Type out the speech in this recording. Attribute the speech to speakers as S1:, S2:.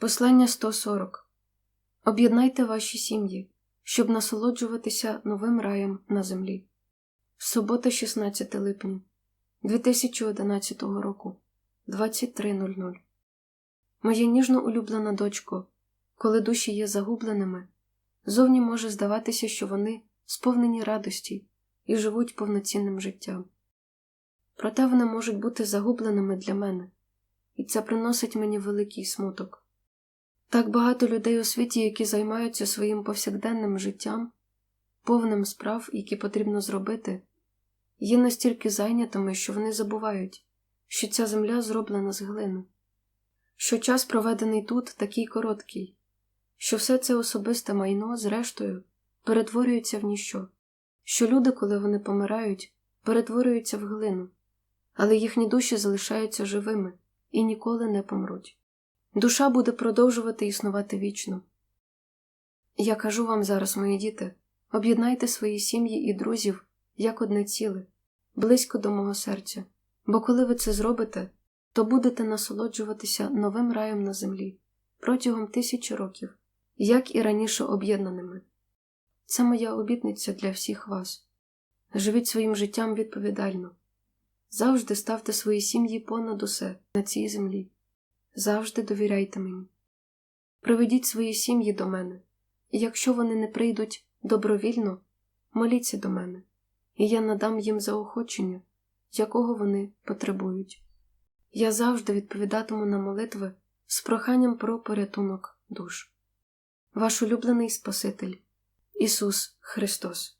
S1: Послання 140 Об'єднайте ваші сім'ї, щоб насолоджуватися новим раєм на землі. Субота, 16 липня 2011 року, 23.00 Моя ніжно улюблена дочко, коли душі є загубленими, зовні може здаватися, що вони сповнені радості і живуть повноцінним життям. Проте вони можуть бути загубленими для мене, і це приносить мені великий смуток. Так багато людей у світі, які займаються своїм повсякденним життям, повним справ, які потрібно зробити, є настільки зайнятими, що вони забувають, що ця земля зроблена з глини, що час, проведений тут, такий короткий, що все це особисте майно, зрештою, перетворюється в ніщо, що люди, коли вони помирають, перетворюються в глину, але їхні душі залишаються живими і ніколи не помруть. Душа буде продовжувати існувати вічно. Я кажу вам зараз, мої діти, об'єднайте свої сім'ї і друзів як одне ціле, близько до мого серця, бо коли ви це зробите, то будете насолоджуватися новим раєм на землі протягом тисячі років, як і раніше об'єднаними. Це моя обітниця для всіх вас. Живіть своїм життям відповідально, завжди ставте свої сім'ї понад усе на цій землі. Завжди довіряйте мені. Приведіть свої сім'ї до мене, і якщо вони не прийдуть добровільно, моліться до мене, і я надам їм заохочення, якого вони потребують. Я завжди відповідатиму на молитви з проханням про порятунок душ. Ваш улюблений Спаситель Ісус Христос.